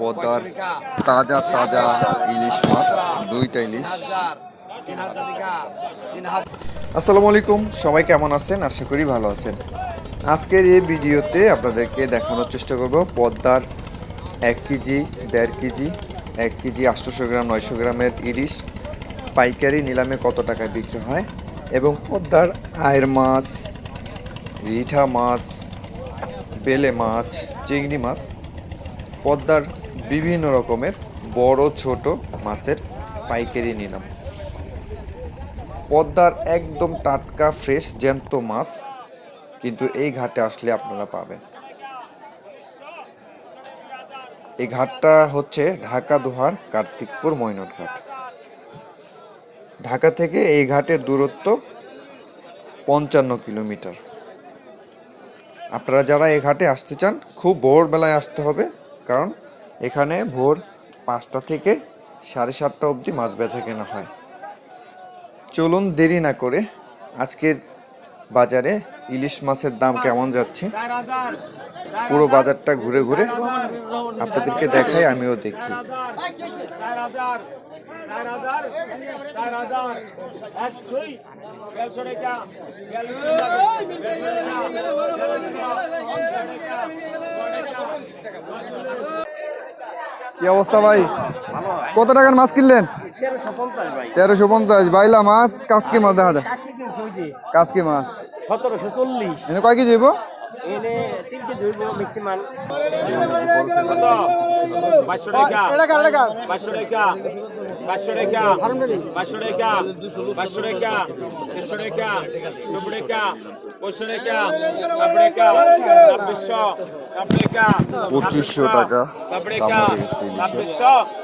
পদ্মার তাজা তাজা ইলিশ মাছ, দুইটা ইলিশ। আসসালামু আলাইকুম, সবাই কেমন আছেন? আশা করি ভালো আছেন। আজকের এই ভিডিওতে আপনাদেরকে দেখানোর চেষ্টা করব পদ্মার এক কেজি, দেড় কেজি, এক কেজি আটশোশো গ্রাম, নয়শো গ্রামের ইলিশ। পাইকারি নিলামে কত টাকায় বিক্রি হয়? এবং পদ্মার আয়ের মাছ, রিঠা মাছ, বেলে মাছ, চিংড়ি মাছ পদ্মার বিভিন্ন রকমের বড়, ছোট মাছের পাইকারি নিলাম। পদ্মার একদম টাটকা, ফ্রেশ, জ্যান্ত মাছ কিন্তু এই ঘাটে আসলে আপনারা পাবেন। এই ঘাটটা হচ্ছে ঢাকা, দোহার, কার্তিকপুর মৈনট ঘাট। ঢাকা থেকে এই ঘাটের দূরত্ব পঞ্চান্ন কিলোমিটার। আপনারা যারা এই ঘাটে আসতে চান, খুব ভোরবেলায় আসতে হবে। কারণ এখানে ভোর পাঁচটা থেকে সাড়ে সাতটা অবধি মাছ বেচা কেনা হয়। চলুন দেরি না করে আজকের বাজারে ইলিশ মাছের দাম কেমন যাচ্ছে? পুরো বাজারটা ঘুরে ঘুরে আপনাদেরকে দেখাই, আমিও দেখি। কি অবস্থা ভাই? কত টাকার মাছ কিনলেন? তেরোশো পঞ্চাশ বাইলা মাছ, কাসকি মাছ দেখা যায়। কাসকি মাছ। সতেরোশো চল্লিশ। এনে কয় কেজি হইব? এনে তিন কেজি হইব ম্যাক্সিমাম পাঁচশো টাকা। পাঁচশো টাকা। পাঁচশো টাকা। পাঁচশো টাকা। পাঁচশো টাকা। দেড়শো টাকা। সব টাকা। পঁচিশশো টাকা। সাত টাকা। ছাব্বিশশো। সাত টাকা। পঁচিশশো টাকা। সাত দাম টাকা গেছে ইলিশের। ছাব্বিশশো ছাব্বিশশো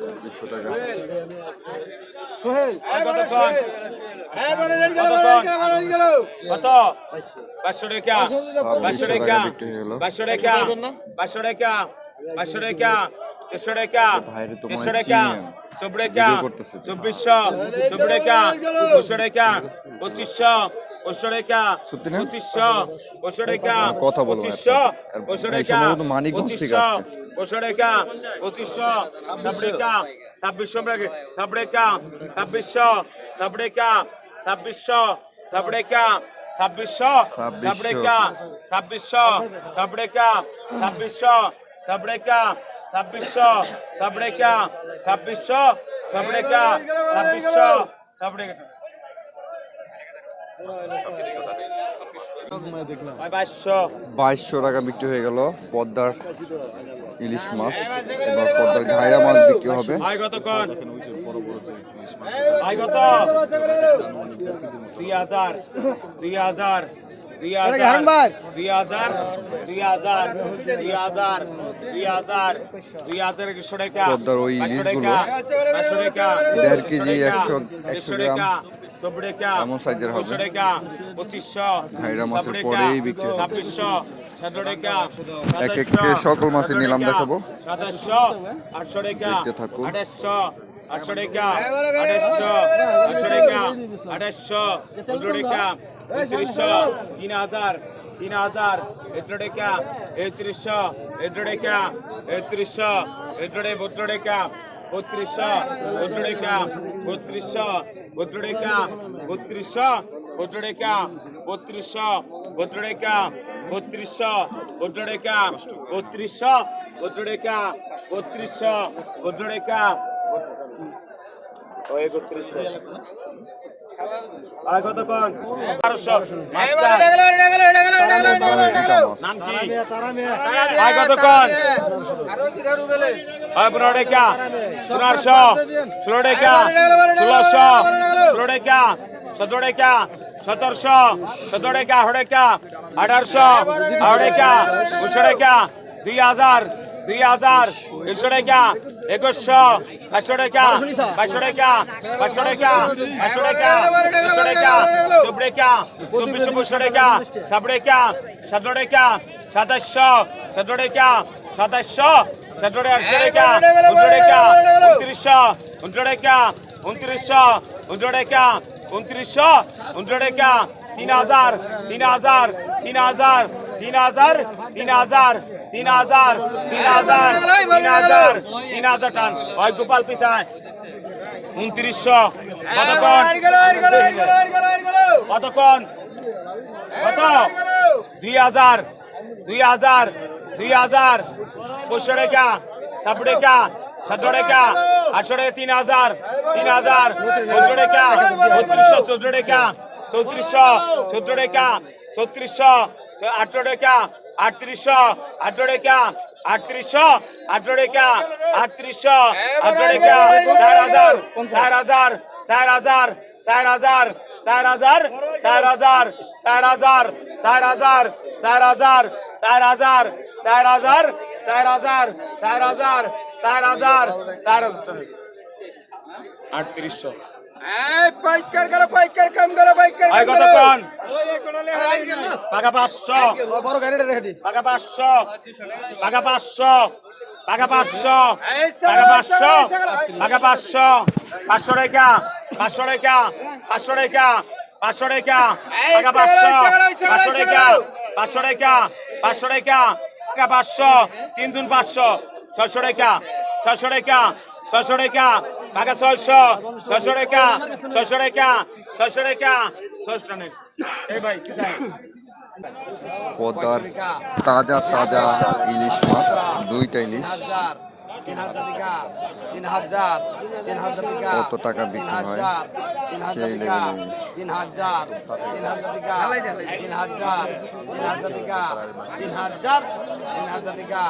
চব্বিশশো টাকা। কত বাইশশো টাকা বাইশশো টাকা বাইশশো টাকা বাইশশো টাকা বাইশশো টাকা চব্বিশশো পঁচিশশো কথা সম্ভবত মানিকগঞ্জ থেকে ছাব্বিশশো ছাব্বিশশো ছাব্বিশশো ছাব্বিশশো টাকা ছাব্বিশশো সব টাকা ছাব্বিশশো সব টাকা ছাব্বিশশো ছাব্বিশশো ছাব্বিশশো সব টাকা বাইশশো টাকা বিক্রি হয়ে গেল পদ্মার ইলিশ মাছ। এবার পদ্মার ঘাইরা মাছ বিক্রি হবে। দুই হাজার দুই হাজার দুই হাজার দুই হাজার দুই হাজার দুই হাজার দুই হাজার দুই হাজার একশো টাকা পদ্মার ওই ইলিশগুলো দেড় কেজি, একশো- একশো গ্রাম। এমন সাইজের হবে। ঘাইরা মাছের পরেই বিক্রি হবে। এক এক সকল মাছের নিলাম দেখাবো। দেখতে থাকুন। আটশো টাকা, আঠাশশো, আটশো টাকা, আঠাশশো, পনেরো টাকা, উনত্রিশশো, তিন হাজার, তিন হাজার, এগারো টাকা, একত্রিশশো, এগারো টাকা, একত্রিশশো, এগারো টাকা, বত্রিশ টাকা, বত্রিশশো, বত্রিশ টাকা, বত্রিশশো, গোত্ররেখা বত্রিশশো গোত্ররেখা বত্রিশশো গোত্ররেখা বত্রিশশো গোত্ররেখা বত্রিশশো গোত্ররেখা বত্রিশশো গোত্ররেখা ও একত্রিশশো আর কত কোন বারোশো। নাম কি? আর কত কোন হয় পনেরো টাকা। পনেরোশো। ষোলো টাকা। ষোলোশো। ষোলো টাকা। সতেরো টাকা। সতেরোশো। সতেরো টাকা আঠারো টাকা। আঠারোশো। আঠারো টাকা। উনিশশো টাকা। দুই হাজার। দুই হাজার। একশো টাকা। একুশশো পাঁচশো টাকা পাঁচশো টাকা পাঁচশো টাকা পাঁচশো টাকা পাঁচশো টাকা চব্বিশ টাকা, চব্বিশশো পঁচিশশো টাকা সাবড়ে টাকা সতেরো টাকা, সাতাশশো সতেরো টাকা, সাতাশশো সতেরো আটশো টাকা উনত্রিশ টাকা উনত্রিশ টাকা, উনত্রিশশো উনত্রিশ টাকা, উনত্রিশশো তিন হাজার তিন হাজার তিন হাজার তিন হাজার তিন হাজার তিন হাজার তিন হাজার তিন হাজার তিন হাজার টান। ওই গোপাল পিসায়। উনত্রিশশো। কতক্ষণ? কত? দুই হাজার দুই হাজার দুই হাজার। পঁচিশশো টাকা সাতশো টাকা সতেরো টাকা আটশো টাকা তিন হাজার তিন হাজার। চোদ্দ টাকা বত্রিশশো চোদ্দ টাকা চৌত্রিশশো চোদ্দ টাকা ছত্রিশশো আঠারো টাকা আটত্রিশশো আঠারো টাকা আটত্রিশশো আঠারো টাকা আটত্রিশশো আঠারো টাকা চার হাজার চার হাজার চার হাজার চার হাজার চার হাজার চার হাজার চার হাজার চার হাজার চার হাজার চার হাজার চার হাজার চার হাজার চার হাজার চার হাজার চার হাজার আটত্রিশশো পাকা পাঁচশো। পাকা পাঁচশো। পাকা পাঁচশো। পাকা পাঁচশো। পাকা পাঁচশো। পাকা পাঁচশো। পাঁচশো রেখা পাঁচশো রেখা পাঁচশো রেখা পাঁচশো রেখা পাকা পাঁচশো। পাঁচশো রেখা পাঁচশো রেখা পাঁচশো রেখা পাকা পাঁচশো। তিনজন পাঁচশো। ছশো রেখা ছশো রেখা ছয়শো টাকা পাকা ছয়শো ছয়শো টাকা ছয়শো টাকা ছয়শো টাকা ছয়শো টাকা। এই ভাই পদ্মার তাজা তাজা ইলিশ মাছ, দুইটা ইলিশ। কত টাকা বিক্রি হয়? তিন হাজার সেই এর। তিন হাজার তিন হাজার টাকা তিন হাজার তিন হাজার টাকা তিন হাজার তিন হাজার টাকা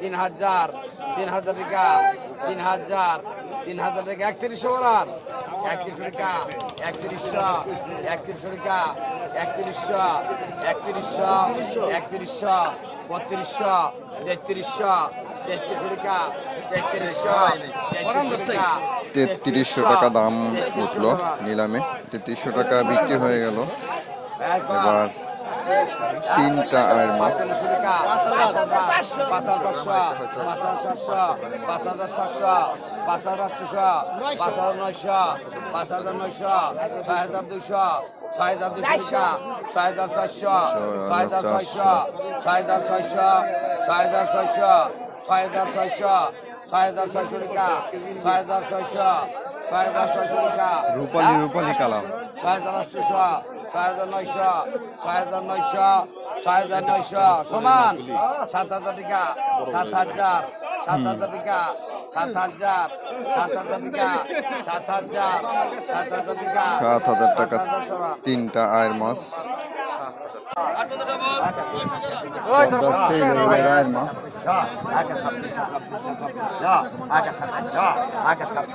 তিন হাজার তিন হাজার টাকা তিন হাজার তিন হাজার টাকা একত্রিশশো ওরার একত্রিশশো টাকা একত্রিশশো একত্রিশশো টাকা একত্রিশশো একত্রিশশো একত্রিশশো বত্রিশশো তেত্রিশশো তেত্রিশশো টাকা দাম উঠল নিলামে। তেত্রিশশো টাকা বিক্রি হয়ে গেল। এবার তিনটা আয়ের মাস ছয় হাজার দুশো ছয় হাজার চারশো ছয় হাজার ছয়শো, ছয় হাজার ছয়শো ছয়শো ছয় হাজার ছয়শো ছয় হাজার ছয়শো টাকা ছয় হাজার ছয়শো ছয় হাজার ছয়শো টাকা। রূপালি রূপালি কালাম। ছয় হাজার আটশোশো ছয় হাজার নয়শো ছয় হাজার নয়শো ছয় হাজার নয়শো সমান সাত হাজার টাকা সাত হাজার সাত হাজার টাকা সাত হাজার সাত হাজার টাকা সাত হাজার সাত হাজার টাকা সাত হাজার টাকা। তিনটা আয়ের দেখেন আগে সামনে আগে সামনে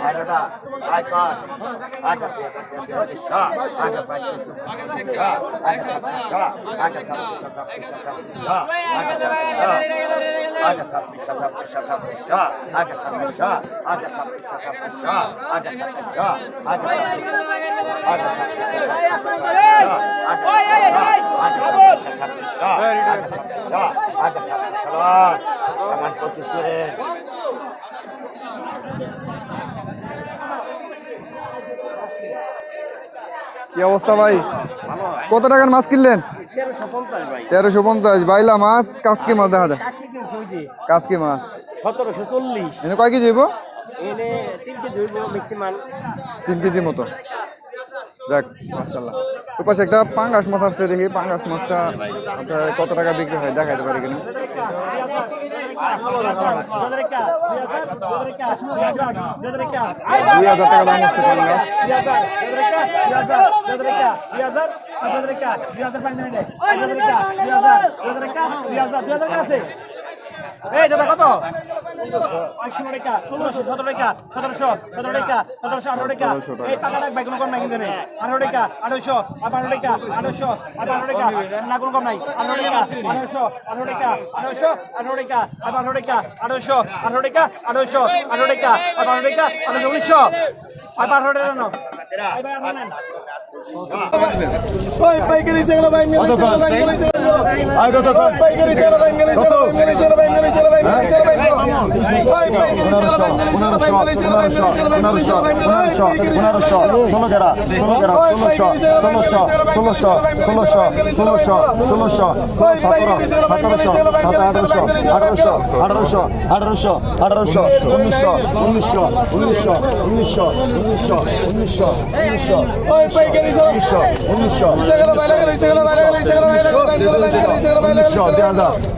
আয়রাটা আয় কর আয় কর তুই একটা তেল দেওয়া দিস আয় কর পাঁচ আয় কর আয় কর আগে ছাব্বিশ ছাব্বিশ ছাব্বিশ আগে ছাব্বিশ আগে ছাব্বিশ ছাব্বিশ আগে ছাব্বিশ আগে আগে আগে আগে আগে আগে আগে কি অবস্থা ভাই? কত টাকার মাছ কিনলেন? তেরোশো পঞ্চাশ। বাইলা মাছ কাসকি মাছ দেখা যায় কাসকি মাছ। সতেরোশো চল্লিশ। এনে কয় কেজি হইব? তিন কেজি মতো। যাক মাশাল্লাহ ওই পাশে একটা পাঙ্গাস মাছ আসছে দেখি পাঙ্গাস মাছটা আপনার কত টাকা বিক্রি হয় দেখাইতে পারি কিনা দুই হাজার টাকা দাম হচ্ছে পাঙ্গাস এই দাদা কত? পাঁচশো টাকা ষোলোশো সতেরো টাকা সতেরোশো সতেরো টাকা সতেরোশো আঠারো টাকা। এই টাকা। টাকা কোনো কম নাই কিন্তু নেই। আঠারো টাকা আঠারোশো আঠারো টাকা পাইকারি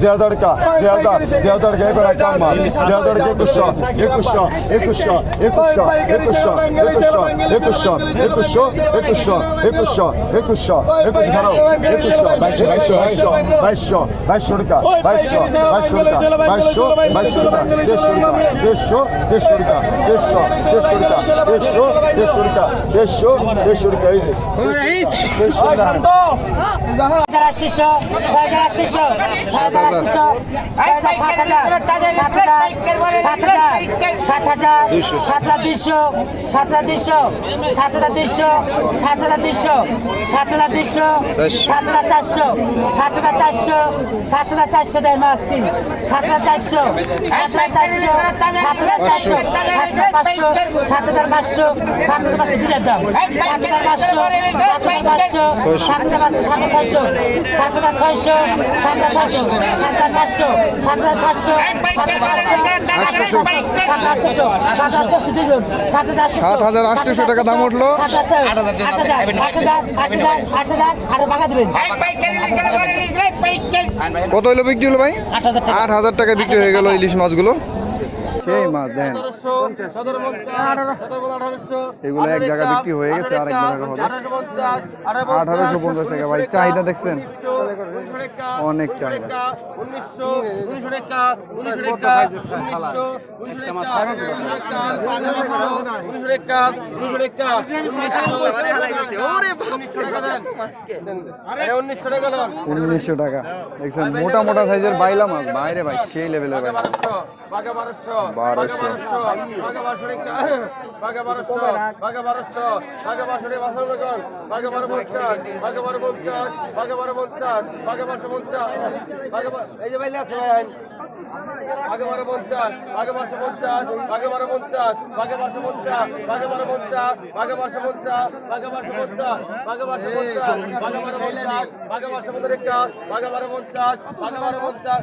দেয়া দরকার দেয়া দরকার দুই হাজার দুই হাজার কা এবার কাম মাস দুই হাজার একুশশো একুশশো একুশশো একুশশো একুশশো একুশশো একুশশো একুশশো একুশশো একুশশো একুশ ধরো একুশশো বাইশশো বাইশশো বাইশশো বাইশশো টাকা বাইশশো বাইশশো টাকা বাইশশো বাইশশো টাকা দেড়শো টাকা দেড়শো দেড়শো টাকা দেড়শো দেড়শো টাকা দেড়শো দেড়শো টাকা দেড়শো দেড়শো টাকা এই যে দেড়শো টাকা রাষ্ট্রীয় ছয় রাষ্ট্রীয় ছয় রাষ্ট্রীয় সাত হাজার সাত হাজার দুইশো সাত হাজার দুইশো সাত হাজার দুইশো সাত হাজার দুইশো সাত হাজার দুইশো সাত হাজার চারশো সাত হাজার চারশো সাত হাজার চারশো দেয় তিন সাত হাজার চারশো সাত হাজার চারশো সাত হাজার চারশো সাত হাজার পাঁচশো সাত হাজার পাঁচশো সাত হাজার পাঁচশো দুটার দাম সাত হাজার পাঁচশো সাত হাজার পাঁচশো সাত হাজার পাঁচশো সাত হাজার সাত হাজার সাত সাতশো সাত হাজার সাতশো সাত হাজার আটশো টাকা দাম উঠল। কত হলো বিক্রি হলো ভাই? আট হাজার টাকা। বিক্রি হয়ে গেল ইলিশ মাছগুলো। সেই মাছ দেন। এগুলো এক জায়গা বিক্রি হয়ে গেছে আর এক জায়গা হবে আঠারোশো পঞ্চাশ টাকা। ভাই চাহিদা দেখছেন? অনেক চাহিদা। উনিশশো টাকা দেখছেন মোটা মোটা সাইজের বাইলা মাছ। বাইরে ভাই সেই লেভেলের বাইলা বারোশো আগে বারো পঞ্চাশ আগে বারোশো পঞ্চাশ আগে বারো পঞ্চাশ ভাগে বারোশো পঞ্চাশ আগে বারো পঞ্চাশ আগে বারোশো পঞ্চাশ ভাগে বারোশো পঞ্চাশ ভাগে বারোশো পঞ্চাশ ভাগে বারো পঞ্চাশ আগে বারোশো পঞ্চাশ আগে বারো পঞ্চাশ আগে বারো পঞ্চাশ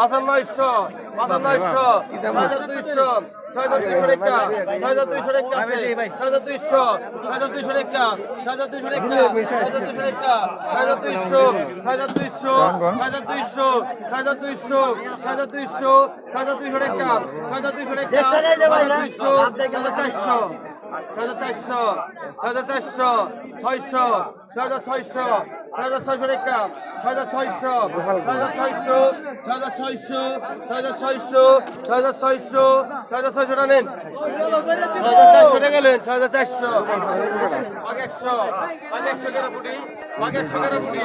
সাতচল্লিশশো দুশো কম আছে কোন দুইশো পাঁচ দুইশো পাঁচ চারশো পাঁচ সাতশো পাঁচ নয়শো পাঁচ নয়শো পাঁচ নয়শো ছয় হাজার দুইশো ছয় হাজার দুইশো রেখা ছয় হাজার দুইশো রেখা ছয় হাজার দুইশো দুইশো রেখা ছয় হাজার দুইশো রেখা দুইশো রেখা ছয় হাজার দুইশো ছয় হাজার দুইশো ছয় হাজার দুইশো ছয় হাজার দুইশো ছয় হাজার দুইশো ছয় হাজার দুইশো রেখা ছয় হাজার দুইশো রেখা ছয় হাজার দুইশো ছয় হাজার ছয়শো রেখা ছয় হাজার ছয়শো। ছয় হাজার ছয়শো। ছয় হাজার ছয়শো। ছয় হাজার ছয়শো। ছয় হাজার ছয়শো। ছয় হাজার ছয়শোটা নেন। ছয় হাজার চারশো টাকা নেন। ছয় হাজার চারশো। পাঁচ একশো। পাঁচ একশো কেনা ফুটি পাঁচ একশো কেনা ফুটি